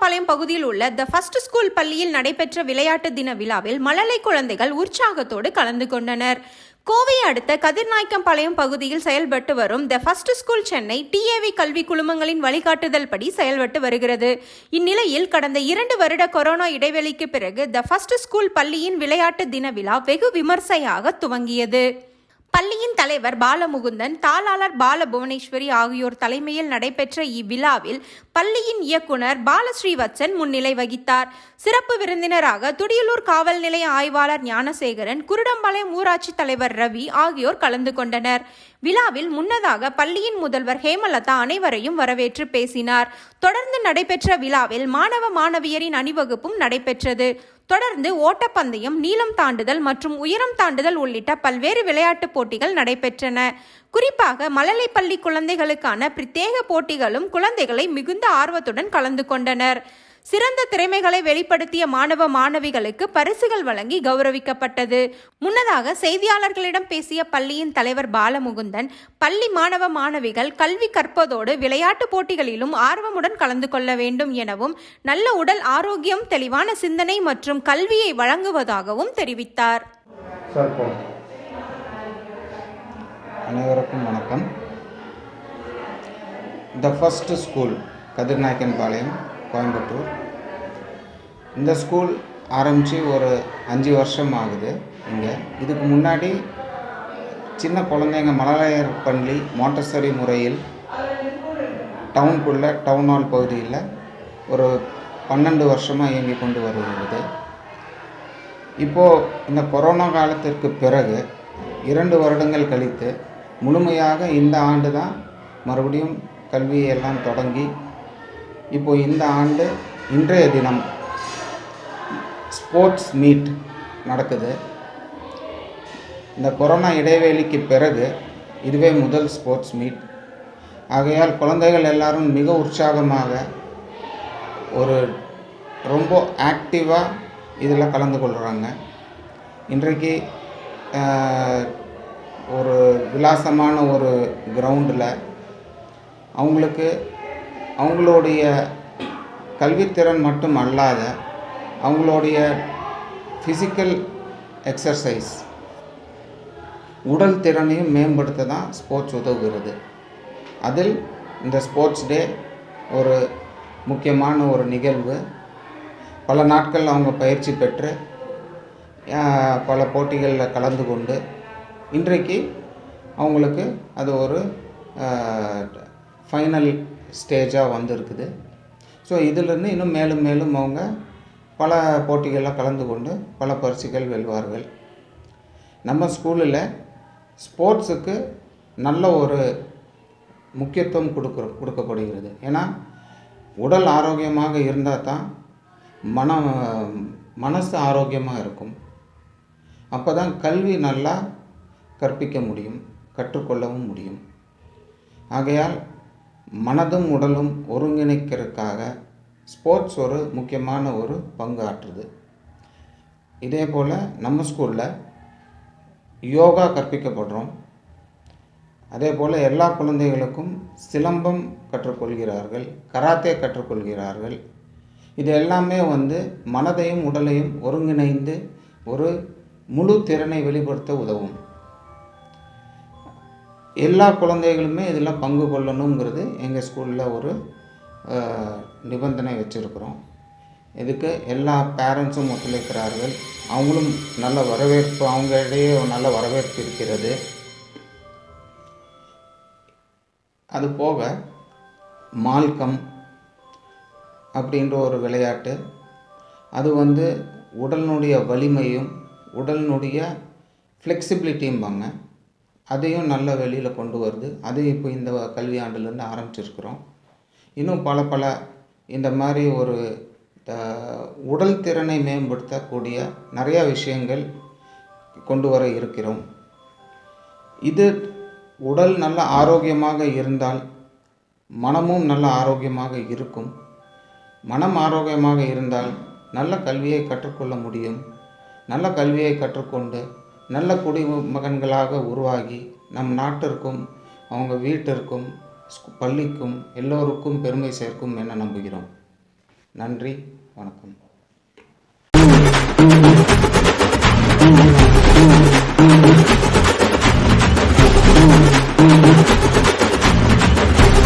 பாளையம் பகுதியில் உள்ள த first school பள்ளியில் நடைபெற்ற விளையாட்டு தின விழாவில் மழலை குழந்தைகள் உற்சாகத்தோடு கலந்து கொண்டனர். கோவை அடுத்த கதிர்நாய்க்கம்பாளையம் பகுதியில் செயல்பட்டு வரும் the first school Chennai DAV கல்வி குழுமங்களின் வழிகாட்டுதல் படி செயல்பட்டு வருகிறது. இந்நிலையில் கடந்த இரண்டு வருட கொரோனா இடைவெளிக்கு பிறகு த ஃபர்ஸ்ட் ஸ்கூல் பள்ளியின் விளையாட்டு தின விழா வெகு விமர்சையாக துவங்கியது. பள்ளியின் தலைவர் பாலமுகுந்தன் தாளாளர் பால புவனேஸ்வரி ஆகியோர் தலைமையில் நடைபெற்ற இவ்விழாவில் பள்ளியின் இயக்குனர் பாலஸ்ரீவத்சன் முன்னிலை வகித்தார். சிறப்பு விருந்தினராக துடியலூர் காவல் நிலைய ஆய்வாளர் ஞானசேகரன் குருடம்பாளையம் ஊராட்சி தலைவர் ரவி ஆகியோர் கலந்து கொண்டனர். விழாவில் முன்னதாக பள்ளியின் முதல்வர் ஹேமலதா அனைவரையும் வரவேற்று பேசினார். தொடர்ந்து நடைபெற்ற விழாவில் மாணவ மாணவியரின் அணிவகுப்பும் நடைபெற்றது. தொடர்ந்து ஓட்டப்பந்தயம் நீளம் தாண்டுதல் மற்றும் உயரம் தாண்டுதல் உள்ளிட்ட பல்வேறு விளையாட்டுப் போட்டிகள் நடைபெற்றன. குறிப்பாக மழலை பள்ளி குழந்தைகளுக்கான பிரத்யேக போட்டிகளும் குழந்தைகளை மிகுந்த ஆர்வத்துடன் கலந்து கொண்டனர். சிறந்த திறமைகளை வெளிப்படுத்திய மாணவ மாணவிகளுக்கு பரிசுகள் வழங்கி கௌரவிக்கப்பட்டது. முன்னதாக செய்தியாளர்களிடம் பேசிய பள்ளியின் தலைவர் பாலமுகுந்தன் பள்ளி மாணவ மாணவிகள் கல்வி கற்பதோடு விளையாட்டு போட்டிகளிலும் ஆர்வமுடன் கலந்து கொள்ள வேண்டும் எனவும் நல்ல உடல் ஆரோக்கியம் தெளிவான சிந்தனை மற்றும் கல்வியை வழங்குவதாகவும் தெரிவித்தார். அனைவருக்கும் வணக்கம். The first school Kathirnaickenpalayam Coimbatore. இந்த ஸ்கூல் ஆரம்பித்து ஒரு அஞ்சு வருஷம் ஆகுது இங்கே. இதுக்கு முன்னாடி சின்ன குழந்தைங்க மழலையர் பள்ளி மாண்டசரி முறையில் டவுனுக்குள்ளே டவுன் ஹால் பகுதியில் ஒரு பன்னெண்டு வருஷமாக இயங்கி கொண்டு வருகிறது. இப்போது இந்த கொரோனா காலத்திற்கு பிறகு இரண்டு வருடங்கள் கழித்து முழுமையாக இந்த ஆண்டு தான் மறுபடியும் கல்வியெல்லாம் தொடங்கி இப்போது இந்த ஆண்டு இன்றைய தினம் ஸ்போர்ட்ஸ் மீட் நடக்குது. இந்த கொரோனா இடைவெளிக்கு பிறகு இதுவே முதல் ஸ்போர்ட்ஸ் மீட். ஆகையால் குழந்தைகள் எல்லாரும் மிக உற்சாகமாக ஒரு ரொம்ப ஆக்டிவாக இதில் கலந்து கொள்கிறாங்க இன்றைக்கு ஒரு விலாசமான ஒரு கிரவுண்டில் அவங்களுக்கு அவங்களுடைய கல்வித்திறன் மட்டும் அல்லாத அவங்களுடைய ஃபிசிக்கல் எக்ஸசைஸ் உடல் திறனையும் மேம்படுத்த தான் ஸ்போர்ட்ஸ் உதவுகிறது. அதில் இந்த ஸ்போர்ட்ஸ் டே ஒரு முக்கியமான ஒரு நிகழ்வு. பல நாட்கள் அவங்க பயிற்சி பெற்று பல போட்டிகளில் கலந்து கொண்டு இன்றைக்கு அவங்களுக்கு அது ஒரு ஃபைனல் ஸ்டேஜாக வந்திருக்குது. ஸோ இதிலிருந்து இன்னும் மேலும் மேலும் அவங்க பல போட்டிகளில் கலந்து கொண்டு பல பரிசுகள் வெல்வார்கள். நம்ம ஸ்கூலில் ஸ்போர்ட்ஸுக்கு நல்ல ஒரு முக்கியத்துவம் கொடுக்குற கொடுக்கப்படுகிறது. ஏன்னா உடல் ஆரோக்கியமாக இருந்தால் தான் மன மனசு ஆரோக்கியமாக இருக்கும். அப்போ தான் கல்வி நல்லா கற்பிக்க முடியும் கற்றுக்கொள்ளவும் முடியும். ஆகையால் மனதும் உடலும் ஒருங்கிணைக்கிறதுக்காக ஸ்போர்ட்ஸ் ஒரு முக்கியமான ஒரு பங்கு ஆற்றுது. இதே போல் நம்ம ஸ்கூலில் யோகா கற்பிக்கப்படுறோம். அதே போல் எல்லா குழந்தைகளுக்கும் சிலம்பம் கற்றுக்கொள்கிறார்கள் கராத்தே கற்றுக்கொள்கிறார்கள். இது எல்லாமே வந்து மனதையும் உடலையும் ஒருங்கிணைந்து ஒரு முழு திறனை வெளிப்படுத்த உதவும். எல்லா குழந்தைகளுமே இதில் பங்கு கொள்ளணுங்கிறது எங்கள் ஸ்கூலில் ஒரு நிபந்தனை வச்சுருக்குறோம். இதுக்கு எல்லா பேரண்ட்ஸும் ஒத்துழைக்கிறார்கள். அவங்களும் நல்ல வரவேற்பு அவங்களிடையே நல்ல வரவேற்பு இருக்கிறது. அது போக மால்கம் அப்படின்ற ஒரு விளையாட்டு அது வந்து உடலினுடைய வலிமையும் உடலினுடைய ஃப்ளெக்சிபிலிட்டியும்பாங்க அதையும் நல்ல வெளியில் கொண்டு வருது. அதையும் இப்போ இந்த கல்வி ஆண்டுலேருந்து ஆரம்பிச்சிருக்கிறோம். இன்னும் பல பல இந்த மாதிரி ஒரு உடல் திறனை மேம்படுத்தக்கூடிய நிறையா விஷயங்கள் கொண்டு வர இருக்கிறோம். இது உடல் நல்ல ஆரோக்கியமாக இருந்தால் மனமும் நல்ல ஆரோக்கியமாக இருக்கும். மனம் ஆரோக்கியமாக இருந்தால் நல்ல கல்வியை கற்றுக்கொள்ள முடியும். நல்ல கல்வியை கற்றுக்கொண்டு நல்ல குடிமகன்களாக உருவாகி நம் நாட்டிற்கும் அவங்க வீட்டிற்கும் பள்ளிக்கும் எல்லோருக்கும் பெருமை சேர்க்கும் என நம்புகிறோம். நன்றி வணக்கம்.